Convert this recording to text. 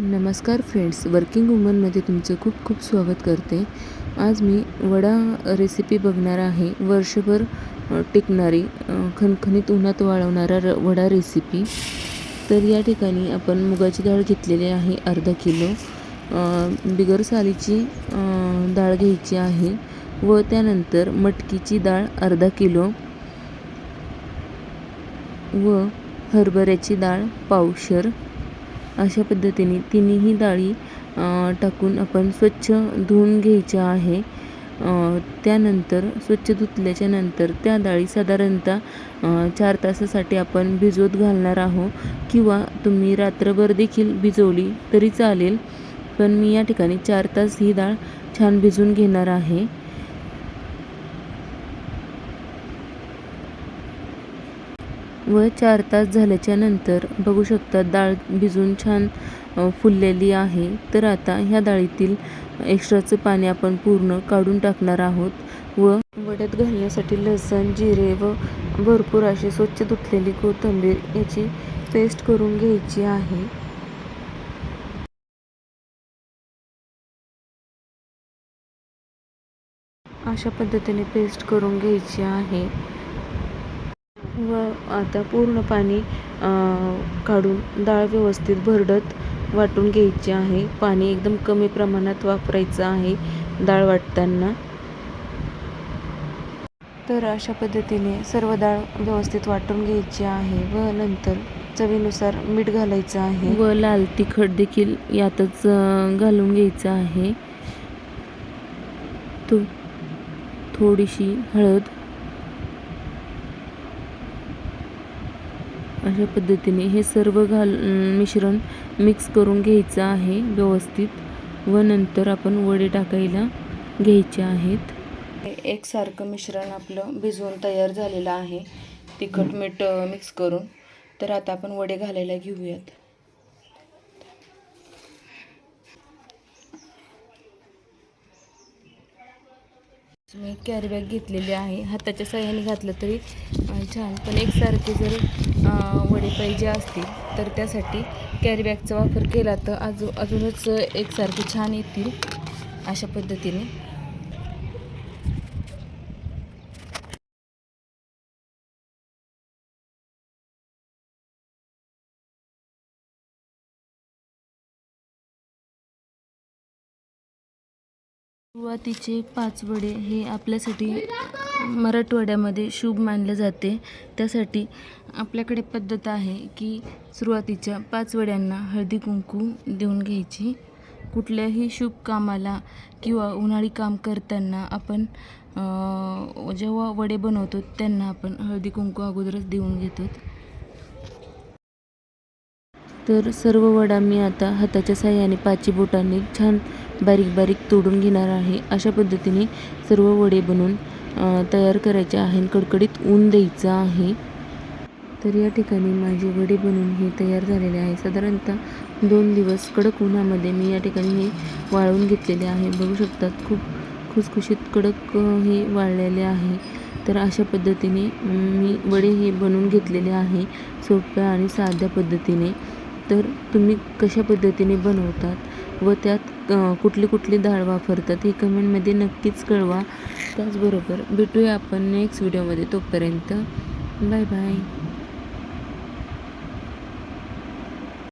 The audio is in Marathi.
नमस्कार फ्रेंड्स वर्किंग वुमनमध्ये तुमचं खूप खूप स्वागत करते. आज मी वडा रेसिपी बघणार आहे. वर्षभर टिकणारी खणखणीत उन्हात वाळवणारा र वडा रेसिपी तर या ठिकाणी आपण मुगाची डाळ घेतलेली आहे अर्धा किलो. बिगर सालीची डाळ घ्यायची आहे व त्यानंतर मटकीची डाळ अर्धा किलो व हरभऱ्याची डाळ पावशर अशा पद्धतीने तिन्ही डाळी टाकून आपण स्वच्छ धुवून घ्यायच्या आहे. त्यानंतर स्वच्छ धुतल्याच्या नंतर त्या डाळी साधारणतः चार तासासाठी आपण भिजवत घालणार आहोत किंवा तुम्ही रात्रभर देखील भिजवली तरी चालेल. पण मी या ठिकाणी चार तास ही डाळ छान भिजवून घेणार आहे. व चार तास झाल्याच्यानंतर बघू शकता डाळ भिजून छान फुललेली आहे. तर आता ह्या डाळीतील एक्स्ट्राचं पाणी आपण पूर्ण काढून टाकणार आहोत व वड्यात घालण्यासाठी लसण जिरे व भरपूर अशी स्वच्छ धुतलेली कोथिंबीर याची पेस्ट करून घ्यायची आहे. अशा पद्धतीने पेस्ट करून घ्यायची आहे. व आता पूर्ण पाणी काढून डाळ व्यवस्थित भरडत वाटून घ्यायची आहे. पाणी एकदम कमी प्रमाणात वापरायचं आहे डाळ वाटताना. तर अशा पद्धतीने सर्व डाळ व्यवस्थित वाटून घ्यायची आहे व नंतर चवीनुसार मीठ घालायचं आहे. व लाल तिखट देखील यातच घालून घ्यायचं आहे. तो थोडीशी हळद अशा पद्धतीने हे सर्व घाल मिश्रण मिक्स करून घ्यायचं आहे व्यवस्थित व नंतर आपण वडे टाकायला घ्यायचे आहेत. एकसारखं मिश्रण आपलं भिजवून तयार झालेलं आहे. तिखट मीठ मिक्स करून. तर आता आपण वडे घालायला घेऊयात. मी कॅरीबॅग घेतलेली आहे. हाताच्या साह्याने घातलं तरी छान. पण एकसारखे जर अं, वडे पाहिजे असतील तर त्यासाठी कॅरीबॅगचा वापर केला तर अजून अजूनच एकसारखे छान येतील अशा पद्धतीने. सुरुवातीचे पाच वडे हे आपल्यासाठी मराठवाड्यामध्ये शुभ मानले जाते. त्यासाठी आपल्याकडे पद्धत आहे की सुरुवातीच्या पाच वड्यांना हळदी कुंकू देऊन घ्यायची. कुठल्याही शुभ कामाला किंवा उन्हाळी काम करताना आपण जेव्हा वडे बनवतो त्यांना आपण हळदी कुंकू अगोदरच देऊन घेतो. तर सर्व वडा मी आता हाताच्या साह्याने पाची बोटांनी छान बारीक बारीक तोडून घेणार आहे. अशा पद्धतीने सर्व वडे बनवून तयार करायचे आहे आणि कडकडीत ऊन द्यायचं आहे. तर या ठिकाणी माझे वडे बनवून हे तयार झालेले आहे. साधारणतः दोन दिवस कडक उन्हामध्ये मी या ठिकाणी हे वाळवून घेतलेले आहे. बघू शकतात खूप खुसखुशीत कडक हे वाळलेले आहे. तर अशा पद्धतीने मी वडे हे बनवून घेतलेले आहे सोप्या आणि साध्या पद्धतीने. तर तुम्ही कशा पद्धतीने बनवतात व त्यात कुठली कुठली डाळ वापरतात हे कमेंटमध्ये नक्कीच कळवा. त्याचबरोबर भेटूया आपण नेक्स्ट व्हिडिओमध्ये तोपर्यंत बाय बाय